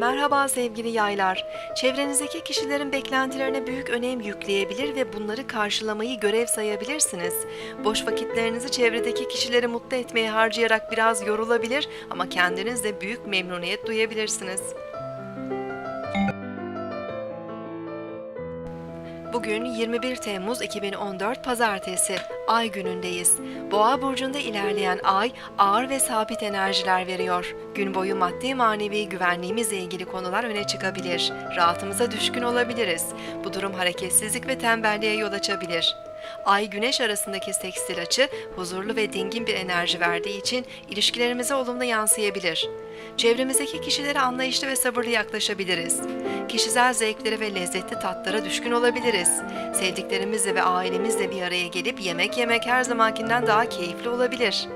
Merhaba sevgili yaylar. Çevrenizdeki kişilerin beklentilerine büyük önem yükleyebilir ve bunları karşılamayı görev sayabilirsiniz. Boş vakitlerinizi çevredeki kişileri mutlu etmeye harcayarak biraz yorulabilir ama kendiniz de büyük memnuniyet duyabilirsiniz. Bugün 21 Temmuz 2014 Pazartesi, Ay günündeyiz. Boğa burcunda ilerleyen Ay ağır ve sabit enerjiler veriyor. Gün boyu maddi manevi güvenliğimizle ilgili konular öne çıkabilir. Rahatımıza düşkün olabiliriz. Bu durum hareketsizlik ve tembelliğe yol açabilir. Ay Güneş arasındaki sekstil açı huzurlu ve dingin bir enerji verdiği için ilişkilerimize olumlu yansıyabilir. Çevremizdeki kişilere anlayışlı ve sabırlı yaklaşabiliriz. Kişisel zevklere ve lezzetli tatlara düşkün olabiliriz. Sevdiklerimizle ve ailemizle bir araya gelip yemek yemek her zamankinden daha keyifli olabilir.